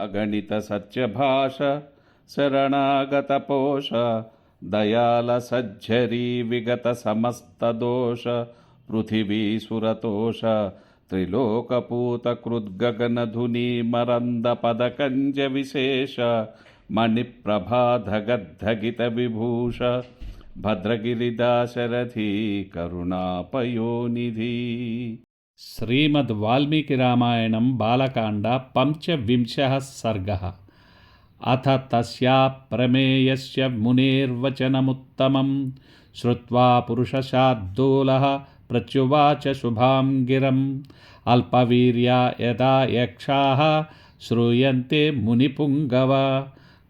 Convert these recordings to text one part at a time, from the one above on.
अगणितसत्यभाष शरणागतपोष दयालसज्झरी विगतसमस्तदोष पृथिवीसुरतोष त्रिलोकपूतकृद्गगनधुनीमरन्दपदकञ्जविशेष मणिप्रभाधगद्धगितविभूष भद्रगिरिदाशरथी करुणापयोनिधि। श्रीमद्वाल्मीकिरामायणं बालकाण्ड पञ्चविंशः सर्गः। अथ तस्या प्रमेयस्य मुनेर्वचनमुत्तमं श्रुत्वा पुरुषशार्दूलः प्रत्युवाच शुभां गिरम् अल्पवीर्या यदा यक्षाः श्रूयन्ते मुनिपुङ्गव।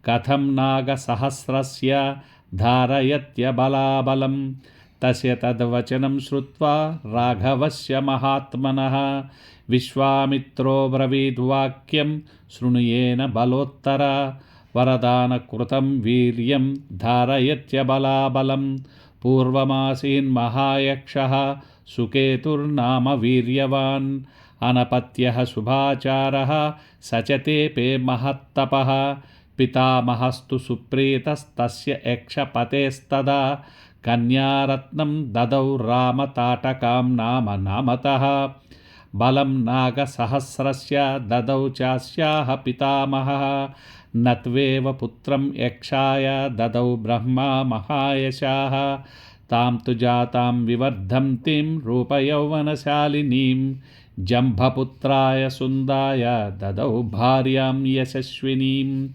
कथं नागसहस्रस्य धारयत्यबलाबलं तस्य तद्वचनं श्रुत्वा राघवस्य महात्मनः विश्वामित्रो ब्रवीद्वाक्यं शृणुयेन बलोत्तर, वरदानकृतं वीर्यं धारयत्यबलाबलं पूर्वमासीन्महायक्षः सुकेतुर्नाम वीर्यवान्, अनपत्यः शुभाचारः स च तेपे महत्तपः, पितामहस्तु सुप्रीतस्तस्य यक्षपतेस्तदा कन्यारत्नं ददौ रामताटकां नाम नामतः। बलं नागसहस्रस्य ददौ चास्याः पितामहः। नत्वेव पुत्रं यक्षाय ददौ ब्रह्मा महायशाः। तां तु जातां विवर्धन्तीं रूपयौवनशालिनीं। जम्भपुत्राय सुन्दाय ददौ भार्यां यशस्विनीं।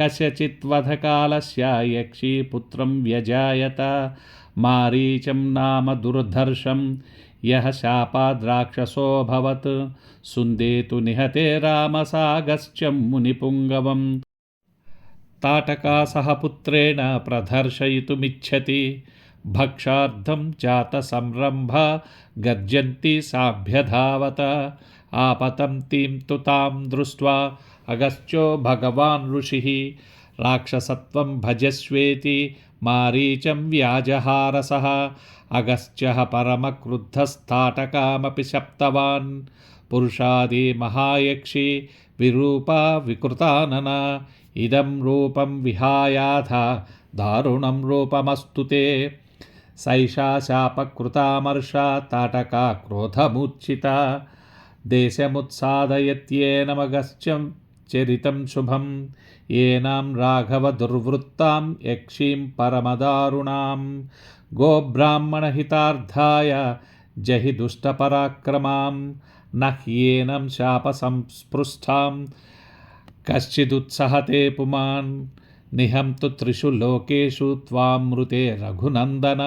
कस्यचित् वधकालस्य यक्षी पुत्रं व्यजायत। मारीचं नाम दुर्धर्षं, यः शापाद्राक्षसोऽभवत् सुन्देतु निहते रामसागश्च मुनिपुङ्गवम्। ताटकासह पुत्रेण प्रदर्शयितुमिच्छति। भक्षार्थं जातसंरम्भ गर्जन्ति साभ्यधावत। आपतन्तीं तु तां दृष्ट्वा अगस्त्यो भगवान् ऋषिः, राक्षसत्वं भजस्वेति मारीचं व्याजहारसः। अगस्त्यः परमक्रुद्धस्ताटकामपि शप्तवान्। पुरुषादिमहायक्षी विरूपा विकृतानना। इदं रूपं विहायाथ, दारुणं रूपमस्तु ते। सैषा शापकृतामर्षा ताटका क्रोधमुच्चिता। देशमुत्सादयत्येनमगस्त्यं चरितं शुभं येनां राघवदुर्वृत्तां यक्षीं परमदारुणां गोब्राह्मणहितार्थाय जहि दुष्टपराक्रमां न ह्येनं शापसंस्पृष्टां कश्चिदुत्सहते पुमान् निहं तु त्रिषु लोकेषु त्वामृते रघुनन्दन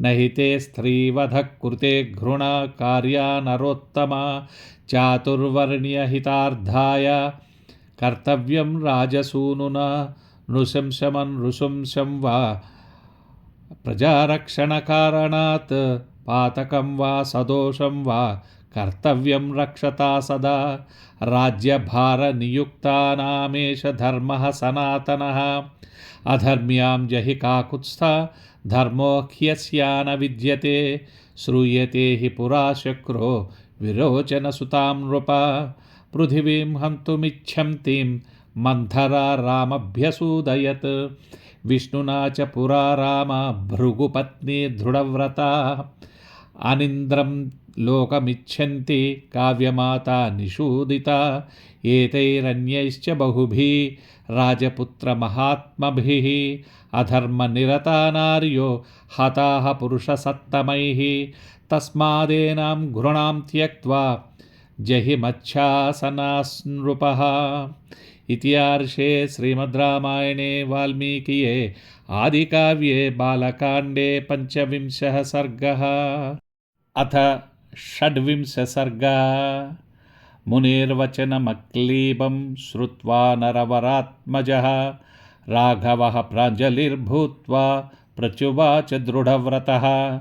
न हि ते स्त्रीवधः कृते घृणकार्या नरोत्तमा चातुर्वर्ण्यहितार्थाय कर्तव्यं राजसूनुना नृशंसमनृशंसं वा। प्रजारक्षणकारणात् पातकं वा, सदोषं वा। कर्तव्यं रक्षता सदा। राज्यभारनियुक्तानामेष धर्मः सनातनः। अधर्म्यां जहि काकुत्स्था, धर्मो ह्यस्या विद्यते। श्रूयते हि पुरा शक्रो, विरोचनसुतां नृप। पृथिवीं हन्तुमिच्छन्तीं मन्थरा रामभ्यसूदयत्। विष्णुना च पुरा राम भृगुपत्नी दृढव्रता। अनिन्द्रं लोकमिच्छन्ति काव्यमाता निषूदिता। एतैरन्यैश्च बहुभिः, राजपुत्रमहात्मभिः अधर्मनिरता नार्यो हताः पुरुषसत्तमैः। तस्मादेनां घृणां त्यक्त्वा जहिमच्छासनास्नृपः इत्यार्षे श्रीमद्रामायणे वाल्मीकिये आदिकाव्ये बालकाण्डे पञ्चविंशः सर्गः। अथ षड्विंशसर्गा। मुनिर्वचनमक्लीबं श्रुत्वा नरवरात्मजः। राघवः प्राञ्जलिर्भूत्वा प्रत्युवाच दृढव्रतः।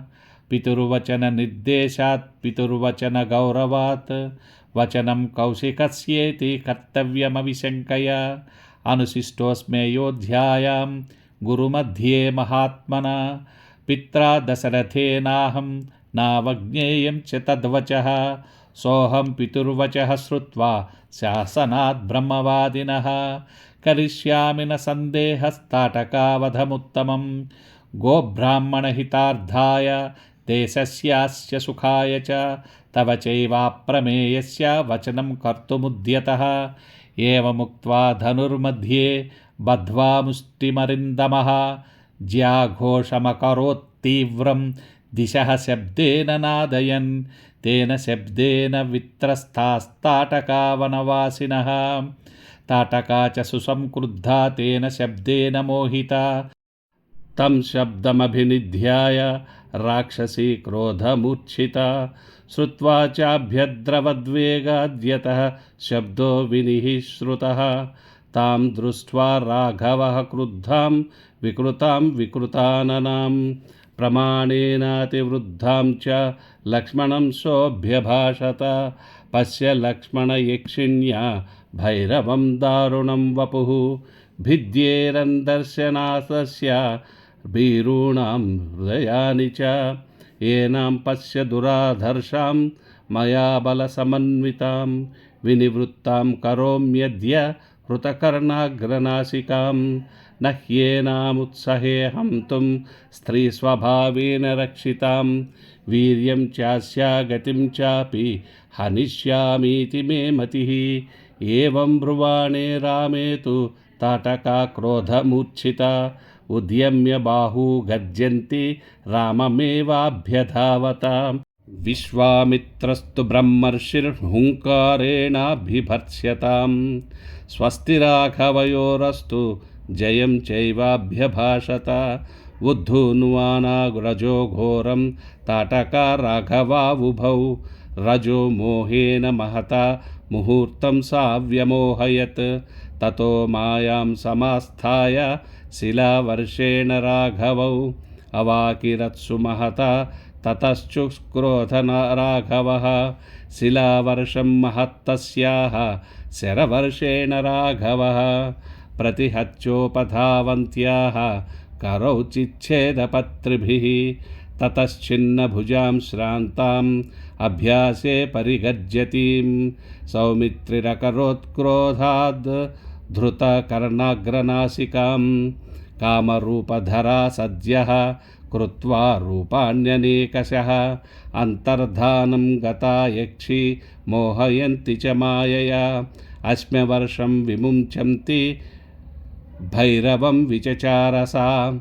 पितुर्वचननिर्देशात्, पितुर्वचनगौरवात्। वचनं कौशिकस्येति कर्तव्यमविशङ्कया अनुशिष्टोऽस्म्ययोध्यायां गुरुमध्ये महात्मना। पित्रा दशरथेनाहं नावज्ञेयं च तद्वचः। सोऽहं पितुर्वचः श्रुत्वा शासनात् ब्रह्मवादिनः। करिष्यामि न सन्देहस्ताटकावधमुत्तमं। गोब्राह्मणहितार्थाय देशस्यास्य सुखाय च, तव चैवाप्रमेयस्य वचनं कर्तुमुद्यतः। एवमुक्त्वा धनुर्मध्ये बद्ध्वा मुष्टिमरिन्दमः ज्याघोषमकरोत्तीव्रं दिशः शब्देन नादयन्, तेन शब्देन वित्रस्तास्ताटका वनवासिनः ताटका च सुसंक्रुद्धा, तेन शब्देन मोहिता। तं शब्दमभिनिध्याय राक्षसी क्रोधमूर्च्छिता श्रुत्वा चाभ्यद्रवद्वेगाद्यतः शब्दो विनिः श्रुतः तां दृष्ट्वा राघवः क्रुद्धां, विकृतां विकृताननां प्रमाणेनातिवृद्धां च लक्ष्मणं सोऽभ्यभाषत। पश्य लक्ष्मणयक्षिण्या भैरवं दारुणं वपुः। भिद्येरन्दर्शनाथस्य भीरूणां हृदयानि च, येनां पश्य दुराधर्षां, मया बलसमन्वितां, विनिवृत्तां करोम्यद्य हृतकर्णाग्रनासिकां न ह्येनामुत्सहे हन्तुं स्त्रीस्वभावेन रक्षितां वीर्यं चास्या गतिं चापि हनिष्यामीति मे मतिः। एवं ब्रुवाणे रामे तु ताटका क्रोधमूर्च्छिता उद्यम्य बाहू गर्जन्ति राममेवाभ्यधावता। विश्वामित्रस्तु ब्रह्मर्षिर्हुङ्कारेणाभिभर्त्स्यतां स्वस्ति राघवयोरस्तु जयं चैवाभ्यभाषत। उद्धून्वानाग्रजो घोरं ताटका राघवावुभौ रजो मोहेन महता मुहूर्तं सा व्यमोहयत् ततो मायां समास्थाय शिलावर्षेण राघवौ। अवाकिरत्सु महता ततश्चुक्रोधन राघवः शिलावर्षं महत्तस्याः शरवर्षेण राघवः। प्रतिहत्योपधावन्त्याः करौ चिच्छेदपत्रिभिः ततश्चिन्नभुजां श्रान्ताम् अभ्यासे परिगज्यतीं सौमित्रिरकरोत्क्रोधाद् धृतकर्णाग्रनासिकां कामरूपधरा सद्यः कृत्वा रूपाण्यनेकशः। अन्तर्धानं गता यक्षी मोहयन्ति च मायया। अस्म्यवर्षं विमुञ्चन्ति भैरवं विचचारसा।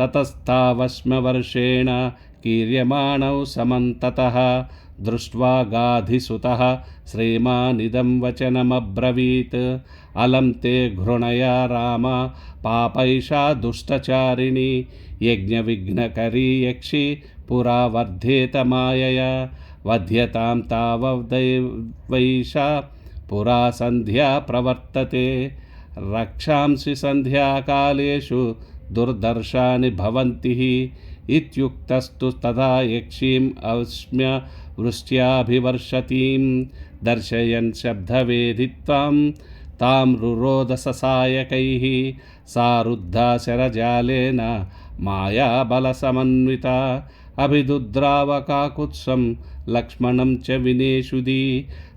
ततस्तावस्म्यवर्षेण कीर्यमाणौ समन्ततः। दृष्ट्वा गाधिसुतः श्रीमानिदं वचनमब्रवीत्। अलं ते घृणया राम, पापैषा दुष्टचारिणी, यज्ञविघ्नकरी यक्षि पुरा वर्धेत मायया वध्यतां तावदैवैषा पुरा सन्ध्या प्रवर्तते। रक्षांसि सन्ध्याकालेषु दुर्दर्शानि भवन्ति हि। इत्युक्तस्तु तदा यक्षीम् अस्म्य वृष्ट्याभिवर्षतीं दर्शयन् शब्दवेदित्वां तां रुरोधससायकैः सा रुद्धा शरजालेन मायाबलसमन्विता अभिदुद्रावकाकुत्सं लक्ष्मणं च विनेषुदी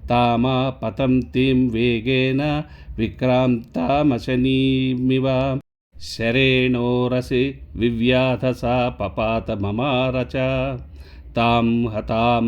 तामापतन्तीं वेगेन विक्रान्तामशनीमिव। शरेणोरसि विव्याधसा पपातममार च तां हतां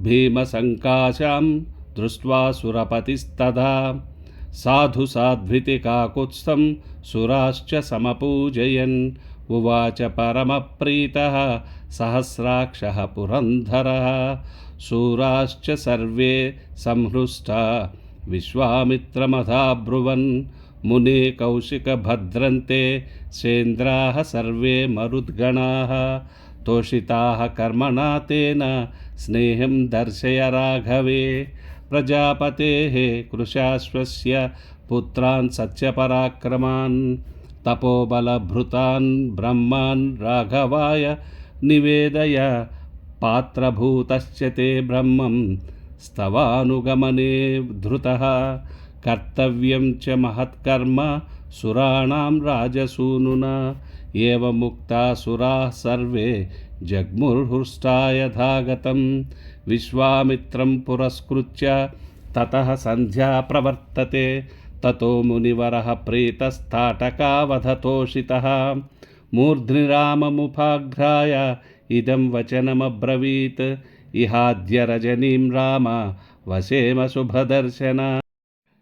भीमसङ्काशां दृष्ट्वा सुरपतिस्तदा साधु साध्वितिकाकुत्स्थं सुराश्च समपूजयन्। उवाच परमप्रीतः, सहस्राक्षः पुरन्धरः। शूराश्च सर्वे संहृष्टा, विश्वामित्रमधाब्रुवन्। मुने कौशिकभद्रन्ते, सेन्द्राः सर्वे मरुद्गणाः। तोषिताः कर्मणा तेन स्नेहं दर्शय राघवे। प्रजापतेः कृशाश्वस्य पुत्रान् सत्यपराक्रमान्, तपोबलभृतान्, ब्रह्मान् राघवाय निवेदय, पात्रभूतश्च ते ब्रह्मं स्तवानुगमने धृतः। कर्तव्यं च महत्कर्म सुराणां राजसूनुना एवमुक्ता सुराः सर्वे जग्मुर्हृष्टा यथा गतं विश्वामित्रं पुरस्कृत्य ततः सन्ध्या प्रवर्तते ततो मुनिवरः प्रीतस्ताटकावधतोषितः मूर्ध्नि राममुपाघ्राय इदं वचनमब्रवीत् इहाद्य रजनीं राम वसेम शुभदर्शन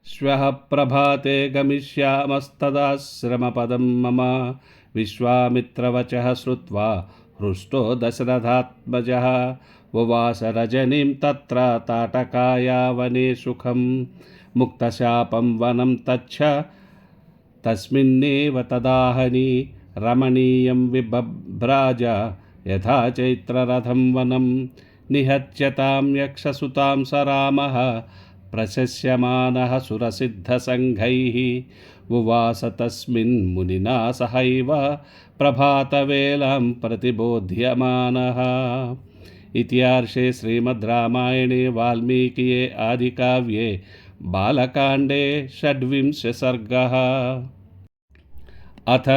श्वः प्रभाते गमिष्यामस्तदाश्रमपदं मम विश्वामित्रवचः श्रुत्वा हृष्टो दशरथात्मजः। रजनीं तत्र ताटकाया वने सुखं, मुक्तशापं वनं तच्छ। तस्मिन्नेव तदाहनि रमणीयं विबभ्राज यथा चैत्ररथं वनं निहत्यतां यक्षसुतां स रामः। प्रशस्यमानः सुरसिद्धसङ्घैः उवास तस्मिन् मुनिना सहैव प्रभातवेलां प्रतिबोध्यमानः इत्यार्षे श्रीमद्रामायणे वाल्मीकिये आदिकाव्ये बालकाण्डे षड्विंशः सर्गः अथ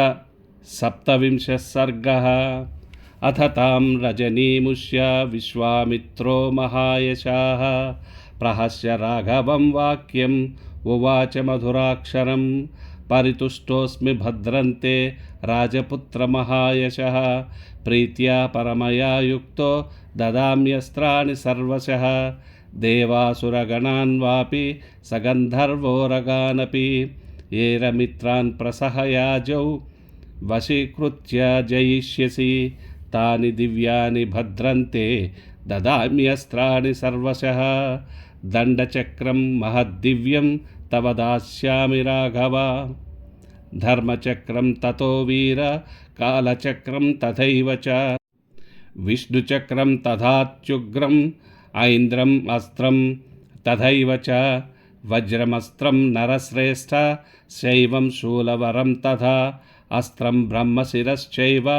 सप्तविंशः सर्गः अथ तां रजनीमुष्य विश्वामित्रो महायशाः ప్రహస్య రాఘవం వాక్యం. ఉవాచ మధురాక్షరం. పరితుష్టోస్మి భద్రంతే రాజపుత్రమహాయశ ప్రీత్యా పరమయా యుక్తో దదామ్యస్త్రాన్ని సర్వశ. దేవాసురగణాన్ వాపి సగంధర్వోరగానపి. ఏరమిత్రాన్ ప్రసహయాజౌ వశీకృత్య జయిష్యసి. తాని దివ్యాని భద్రంతే దదామ్యస్త్రాన్ని సర్వశ. दण्डचक्रं महद्दिव्यं तव दास्यामि राघव। धर्मचक्रं ततो वीर, कालचक्रं तथैव च। विष्णुचक्रं तथात्युग्रम् ऐन्द्रम् अस्त्रं तथैव च। वज्रमस्त्रं नरश्रेष्ठ, शैवं शूलवरं तथा अस्त्रं ब्रह्मशिरश्चैव।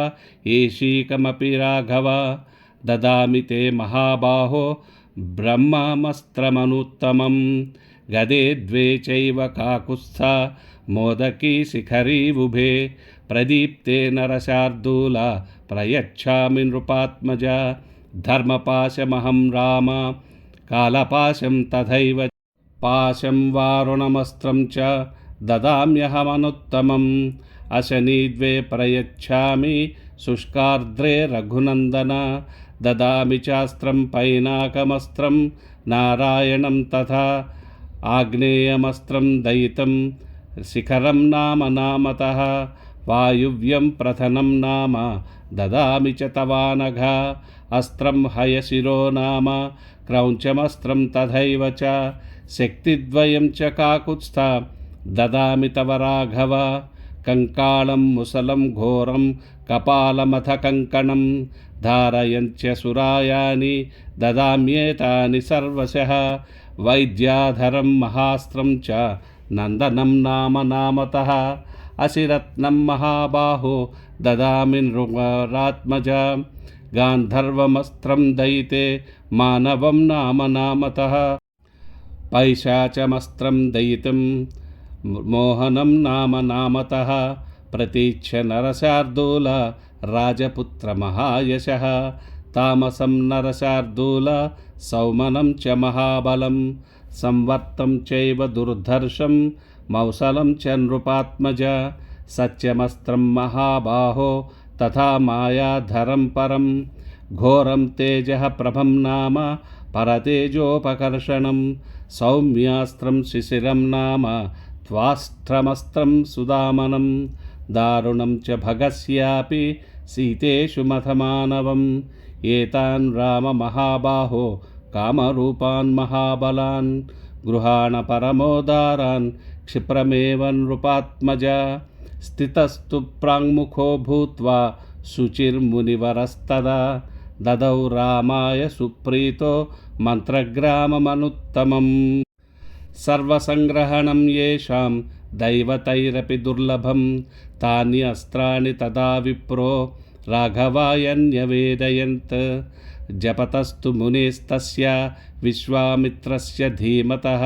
राघव, ददामि ते महाबाहो ब्रह्ममस्त्रमनुत्तमं गदे द्वे चैव काकुत्स्था मोदकी शिखरीवुभे प्रदीप्ते नरशार्दूला, प्रयच्छामि नृपात्मज, धर्मपाशमहं राम, कालपाशं तथैव पाशं वारुणमस्त्रं च, ददाम्यहमनुत्तमम्। अशनिद्वे प्रयच्छामि, शुष्कार्द्रे रघुनन्दन ददामि चास्त्रं पैनाकमस्त्रं, नारायणं तथा आग्नेयमस्त्रं दयितं, शिखरं नाम नामतः, वायुव्यं प्रथनं नाम, ददामि च तवानघ, अस्त्रं हयशिरो नाम, क्रौञ्चमस्त्रं तथैव च, शक्तिद्वयं च काकुत्स्था, ददामि तव राघव, कङ्कालं, मुसलं, घोरं कपालमथ कङ्कणं धारयञ्च सुरायानि ददाम्येतानि सर्वशः वैद्याधरं महास्त्रं च नन्दनं नाम नामतः असिरत्नं महाबाहो ददामि नृरात्मज गान्धर्वमस्त्रं दयिते मानवं नाम नामतः पैशाचमस्त्रं दयितं मोहनं नाम नामतः प्रतीच्छ नरशार्दूल राजपुत्रमहायशः। तामसं नरशार्दूल, सौमनं च महाबलं, संवर्तं चैव दुर्धर्षं, मौसलं च नृपात्मज सत्यमस्त्रं महाबाहो, तथा मायाधरं परं। घोरं तेजः प्रभं नाम, परतेजोपकर्षणं, सौम्यास्त्रं शिशिरं नाम, त्वाष्ट्रमस्त्रं सुदामनं। दारुणं च भगस्यापि सीतेषु मथमानवम्। एतान् राममहाबाहो, कामरूपान् महाबलान्। गृहाण परमोदारान्, क्षिप्रमेव नृपात्मज। स्थितस्तु प्राङ्मुखो भूत्वा शुचिर्मुनिवरस्तदा। ददौ रामाय सुप्रीतो मन्त्रग्राममनुत्तमम्। सर्वसङ्ग्रहणं येषां दैवतैरपि दुर्लभं తాని అస్త్రాన్ని తదా విప్రో రాఘవాయన్యవేదయంత్ జపతస్తు మునేస్తస్య విశ్వామిత్రస్య ధీమతః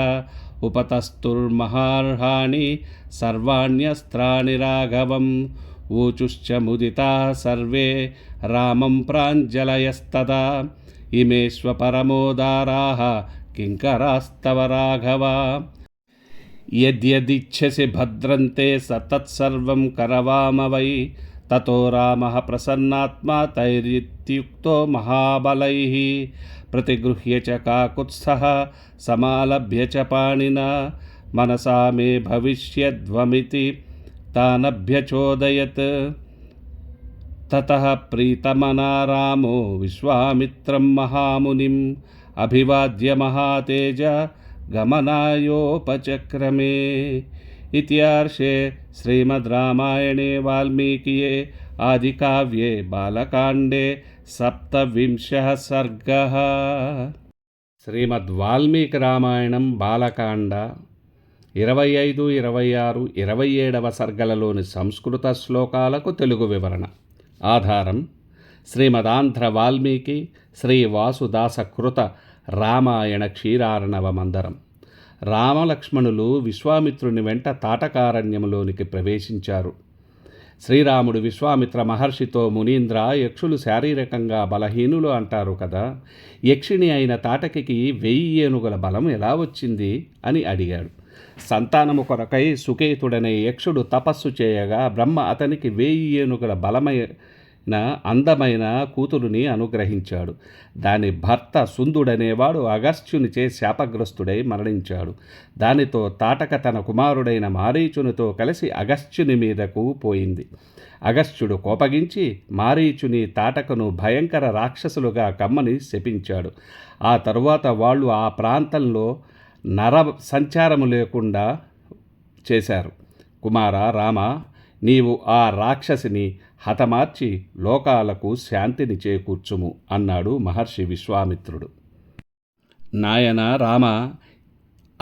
ఉపతస్తుర్మహార్హాణి సర్వాణ్యస్త్రాణి రాఘవం ఊచుశ్చ ముదితా సర్వే రామం ప్రాంజలయస్తదా ఇమేష్వ పరమోదారాః కింకరాస్తవ రాఘవ यद्यदिच्छसि भद्रन्ते सतत्सर्वं करवाम वै ततो रामः प्रसन्नात्मा तैरित्युक्तो महाबलैः। प्रतिगृह्य च काकुत्स्थः समालभ्य च पाणिना। मनसा मे भविष्यध्वमिति तानभ्यचोदयत् ततः प्रीतमना रामो विश्वामित्रं महामुनिम्। अभिवाद्य महातेज गमनायोपचक्रमे इत्यार्षे श्रीमद् रामायणे वाल्मीकिये आदिकाव्ये बालकाण्डे సప్తవింశः సర్గः శ్రీమద్ వాల్మీకి రామాయణం బాలకాండ ఇరవై ఐదు ఇరవై ఆరు ఇరవై ఏడవ సర్గలలోని సంస్కృత శ్లోకాలకు తెలుగు వివరణ ఆధారం శ్రీమదాంధ్ర వాల్మీకి శ్రీ వాసుదాస కృత రామాయణ క్షీరారణవ మందరం రామలక్ష్మణులు విశ్వామిత్రుని వెంట తాటకారణ్యములోనికి ప్రవేశించారు. శ్రీరాముడు విశ్వామిత్ర మహర్షితో మునీంద్ర యక్షులు శారీరకంగా బలహీనులు అంటారు కదా యక్షిణి అయిన తాటకికి వెయ్యి ఏనుగుల బలం ఎలా వచ్చింది అని అడిగాడు. సంతానము కొరకై సుకేతుడనే యక్షుడు తపస్సు చేయగా బ్రహ్మ అతనికి వెయ్యి ఏనుగుల బలమై నా అందమైన కూతురుని అనుగ్రహించాడు. దాని భర్త సుందుడనేవాడు అగస్త్యునిచే శాపగ్రస్తుడై మరణించాడు. దానితో తాటక తన కుమారుడైన మారీచునితో కలిసి అగస్త్యుని మీదకు పోయింది. అగస్త్యుడు కోపగించి మారీచుని తాటకను భయంకర రాక్షసులుగా కమ్మని శపించాడు. ఆ తరువాత వాళ్ళు ఆ ప్రాంతంలో నర సంచారము లేకుండా చేశారు. కుమార రామ నీవు ఆ రాక్షసిని హతమార్చి లోకాలకు శాంతిని చేకూర్చుము అన్నాడు మహర్షి విశ్వామిత్రుడు. నాయన రామ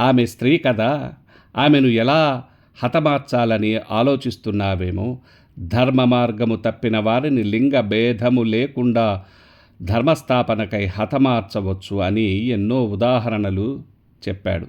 ఆమె స్త్రీ కదా ఆమెను ఎలా హతమార్చాలని ఆలోచిస్తున్నావేమో? ధర్మ మార్గము తప్పిన వారిని లింగ భేదము లేకుండా ధర్మస్థాపనకై హతమార్చవచ్చు అని ఎన్నో ఉదాహరణలు చెప్పాడు.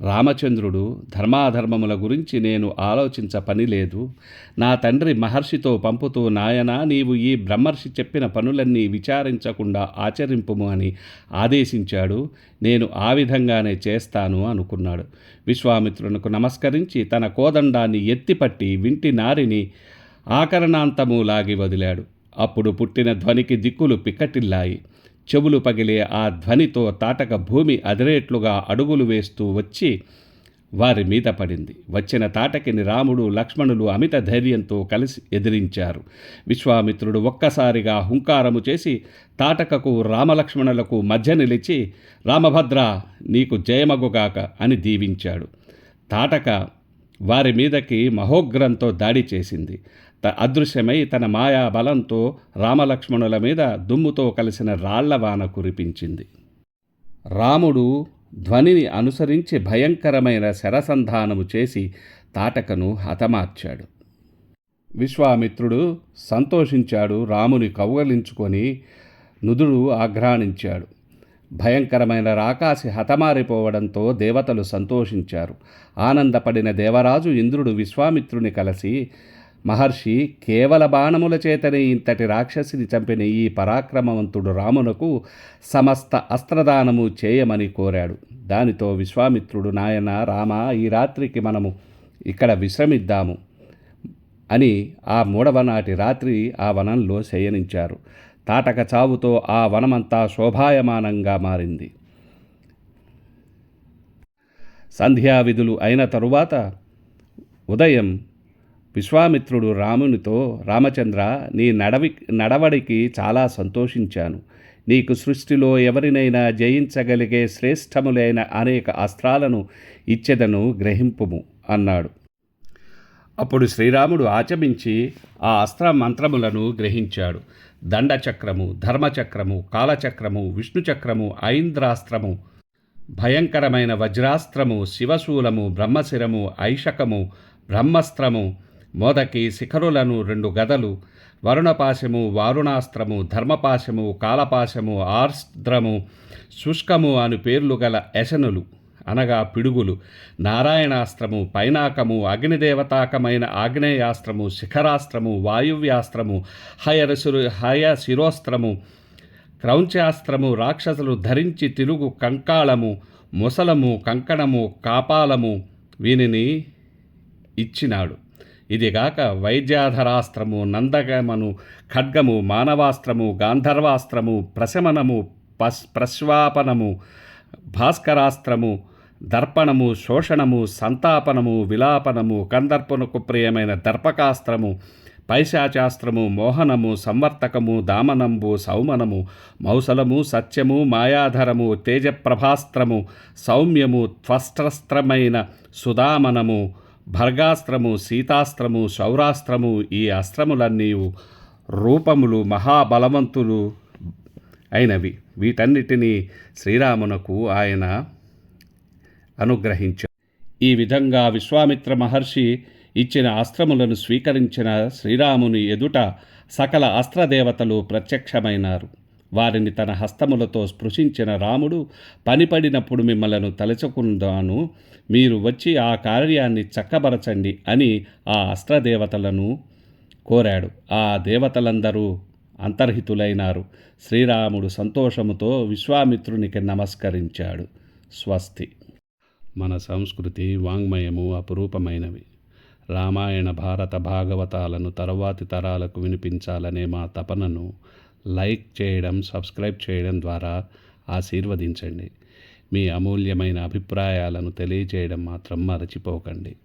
రామచంద్రుడు ధర్మాధర్మముల గురించి నేను ఆలోచించ పని లేదు. నా తండ్రి మహర్షితో పంపుతూ నాయన నీవు ఈ బ్రహ్మర్షి చెప్పిన పనులన్నీ విచారించకుండా ఆచరింపుము అని ఆదేశించాడు. నేను ఆ విధంగానే చేస్తాను అనుకున్నాడు. విశ్వామిత్రునకు నమస్కరించి తన కోదండాన్ని ఎత్తిపట్టి వింటి నారిని ఆకరణాంతము లాగి వదిలాడు. అప్పుడు పుట్టిన ధ్వనికి దిక్కులు పిక్కటిల్లాయి. చెవులు పగిలే ఆ ధ్వనితో తాటక భూమి అదిరేట్లుగా అడుగులు వేస్తూ వచ్చి వారి మీద పడింది. వచ్చిన తాటకిని రాముడు లక్ష్మణులు అమిత ధైర్యంతో కలిసి ఎదిరించారు. విశ్వామిత్రుడు ఒక్కసారిగా హుంకారము చేసి తాటకకు రామలక్ష్మణులకు మధ్య నిలిచి రామభద్ర నీకు జయమగుగాక అని దీవించాడు. తాటక వారి మీదకి మహోగ్రంతో దాడి చేసింది. అదృశ్యమై తన మాయా బలంతో రామలక్ష్మణుల మీద దుమ్ముతో కలిసిన రాళ్ళవాన కురిపించింది. రాముడు ధ్వనిని అనుసరించి భయంకరమైన శరసంధానము చేసి తాటకను హతమార్చాడు. విశ్వామిత్రుడు సంతోషించాడు రాముని కౌగలించుకొని నుదుడు ఆఘ్రాణించాడు. భయంకరమైన రాకాసి హతమారిపోవడంతో దేవతలు సంతోషించారు. ఆనందపడిన దేవరాజు ఇంద్రుడు విశ్వామిత్రుని కలిసి మహర్షి కేవల బాణముల చేతనే ఇంతటి రాక్షసిని చంపిన ఈ పరాక్రమవంతుడు రామునకు సమస్త అస్త్రదానము చేయమని కోరాడు. దానితో విశ్వామిత్రుడు నాయన రామ ఈ రాత్రికి మనము ఇక్కడ విశ్రమిద్దాము అని ఆ మూడవ నాటి రాత్రి ఆ వనంలో శయనించారు. తాటక చావుతో ఆ వనమంతా శోభాయమానంగా మారింది. సంధ్యావిధులు అయిన తరువాత ఉదయం విశ్వామిత్రుడు రామునితో రామచంద్ర నీ నడవి నడవడికి చాలా సంతోషించాను. నీకు సృష్టిలో ఎవరినైనా జయించగలిగే శ్రేష్టములైన అనేక అస్త్రాలను ఇచ్చెదను గ్రహింపుము అన్నాడు. అప్పుడు శ్రీరాముడు ఆచమించి ఆ అస్త్ర మంత్రములను గ్రహించాడు. దండచక్రము ధర్మచక్రము కాలచక్రము విష్ణుచక్రము ఐంద్రాస్త్రము భయంకరమైన వజ్రాస్త్రము శివశూలము బ్రహ్మశిరము ఐషకము బ్రహ్మస్త్రము మోదకి శిఖరులను రెండు గదలు వరుణపాశము వారుణాస్త్రము ధర్మపాశము కాలపాశము ఆర్స్ద్రము శుష్కము అను పేర్లు గల యశనులు అనగా పిడుగులు నారాయణాస్త్రము పైనాకము అగ్నిదేవతాకమైన ఆగ్నేయాస్త్రము శిఖరాస్త్రము వాయువ్యాస్త్రము హయరసురు హయ శిరోస్త్రము క్రౌంచాస్త్రము రాక్షసులు ధరించి తిరుగు కంకాళము ముసలము కంకణము కాపాలము వీనిని ఇచ్చినాడు. ఇదిగాక వైద్యాధరాస్త్రము నందగమను ఖడ్గము మానవాస్త్రము గాంధర్వాస్త్రము ప్రశమనము పస్ ప్రశ్వాపనము భాస్కరాస్త్రము దర్పణము శోషణము సంతాపనము విలాపనము కందర్పణకు ప్రియమైన దర్పకాస్త్రము పైశాచాస్త్రము మోహనము సంవర్తకము దామనంబు సౌమనము మౌసలము సత్యము మాయాధరము తేజప్రభాస్త్రము సౌమ్యము త్వస్త్రస్త్రమైన సుదామనము భర్గాస్త్రము సీతాస్త్రము శౌరాస్త్రము ఈ అస్త్రములన్నీ రూపములు మహాబలవంతులు అయినవి. వీటన్నిటినీ శ్రీరామునకు ఆయన అనుగ్రహించాడు. ఈ విధంగా విశ్వామిత్ర మహర్షి ఇచ్చిన అస్త్రములను స్వీకరించిన శ్రీరాముని ఎదుట సకల అస్త్రదేవతలు ప్రత్యక్షమైనారు. వారిని తన హస్తములతో స్పృశించిన రాముడు పనిపడినప్పుడు మిమ్మలను తలచుకుందాను మీరు వచ్చి ఆ కార్యాన్ని చక్కబరచండి అని ఆ అస్త్రదేవతలను కోరాడు. ఆ దేవతలందరూ అంతర్హితులైనారు. శ్రీరాముడు సంతోషముతో విశ్వామిత్రునికి నమస్కరించాడు. స్వస్తి. మన సంస్కృతి వాంగ్మయము అపురూపమైనవి. రామాయణ భారత భాగవతాలను తరువాతి తరాలకు వినిపించాలనే మా తపనను లైక్ చేయడం సబ్స్క్రైబ్ చేయడం ద్వారా ఆశీర్వదించండి. మీ అమూల్యమైన అభిప్రాయాలను తెలియజేయడం మాత్రం మరచిపోకండి.